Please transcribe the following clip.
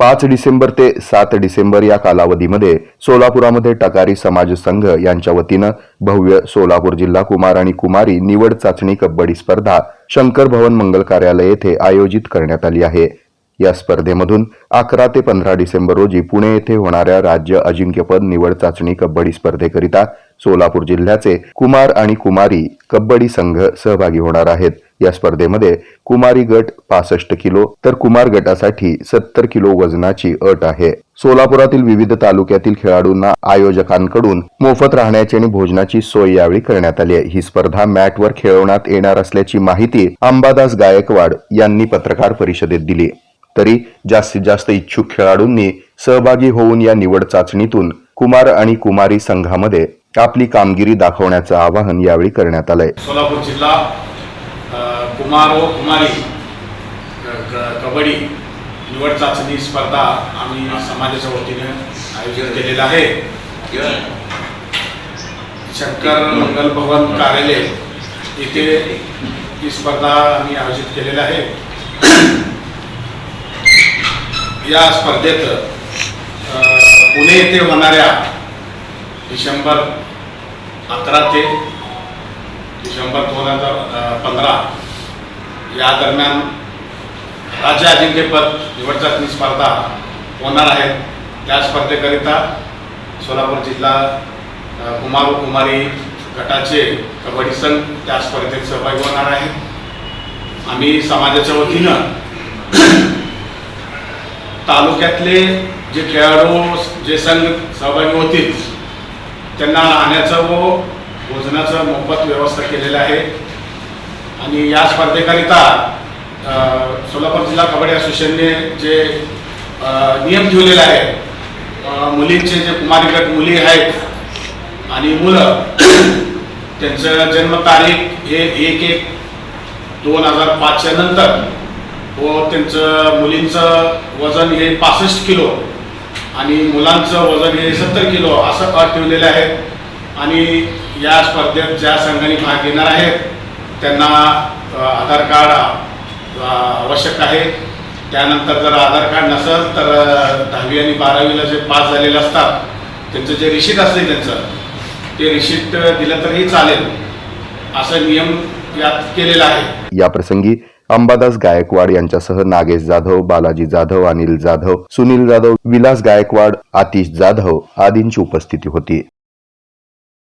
पाच डिसेंबर ते सात डिसेंबर या कालावधीमध्ये सोलापुरामध्ये टकारी समाज संघ यांच्या वतीनं भव्य सोलापूर जिल्हा कुमार आणि कुमारी निवड चाचणी कबड्डी स्पर्धा शंकर भवन मंगल कार्यालय येथे आयोजित करण्यात आली आहे. या स्पर्धेमधून अकरा ते पंधरा डिसेंबर रोजी पुणे येथे होणाऱ्या राज्य अजिंक्यपद निवड चाचणी कबड्डी स्पर्धेकरिता सोलापूर जिल्ह्याचे कुमार आणि कुमारी कबड्डी संघ सहभागी होणार आहेत. या स्पर्धेमध्ये कुमारी गट पासष्ट किलो तर कुमार गटासाठी सत्तर किलो वजनाची अट आहे. सोलापुरातील विविध तालुक्यातील खेळाडूंना आयोजकांकडून मोफत राहण्याची आणि भोजनाची सोय यावेळी करण्यात आली आहे. ही स्पर्धा मॅटवर खेळवण्यात येणार असल्याची माहिती अंबादास गायकवाड यांनी पत्रकार परिषदेत दिली. तरी जास्तीत जास्त इच्छुक खेळाडूंनी सहभागी होऊन या निवड चाचणीतून कुमार आणि कुमारी संघामध्ये आपली कामगिरी दाखवण्याचं आवाहन यावेळी करण्यात आलंय. सोलापूर जिल्हा कुमार व कुमारी कबड्डी निवड चाचणी स्पर्धा आम्ही समाजाच्या वतीने आयोजन केलेलं आहे. शंकर मंगल भवन कार्यालय इथे ही स्पर्धा आम्ही आयोजित केलेली आहे. या स्पर्धेत पुणे येथे होणाऱ्या डिसेंबर अकरा ते डिसेंबर दोन हजार पंधरा या दरम्यान राज्य अजिंक्यपद निवड चाचणी स्पर्धा होणार आहेत त्या स्पर्धेकरिता सोलापूर जिल्हा कुमार कुमारी गटाचे कबड्डी संघ त्या स्पर्धेत सहभागी होणार आहेत आम्ही समाजाच्या वतीनं तालुक्यातले जे खेळाडू जे संघ सहभागी होतील त्यांना राहण्याचं व भोजनाचं मोफत व्यवस्था केलेलं आहे. आणि या स्पर्धेकरिता सोलापूर जिल्हा कबड्डी असोसिएशनने जे नियम ठेवलेले आहे मुलींचे जे कुमारीगट मुली आहेत आणि मुलं त्यांचं जन्मतारीख हे एक एक दोन हजार पाचच्या नंतर व त्यांचं मुलींचं वजन हे पासष्ट किलो आणि मुलांचं वजन हे सत्तर किलो असं अट ठेवलेलं आहे. आणि या स्पर्धेत ज्या संघाने भाग घेणार आहेत त्यांना आधार कार्ड आवश्यक आहे. त्यानंतर जर आधार कार्ड नसेल तर दहावी आणि बारावीला जे पास झालेले असतात त्यांचं जे रिशीट असते त्यांचं ते रिशीट दिलं तरीही चालेल. असं नियम यात केलेला आहे. या प्रसंगी अंबादास गायकवाड यांच्यासह नागेश जाधव बालाजी जाधव अनिल जाधव सुनील जाधव विलास गायकवाड आतिश जाधव आदींची उपस्थिती होती.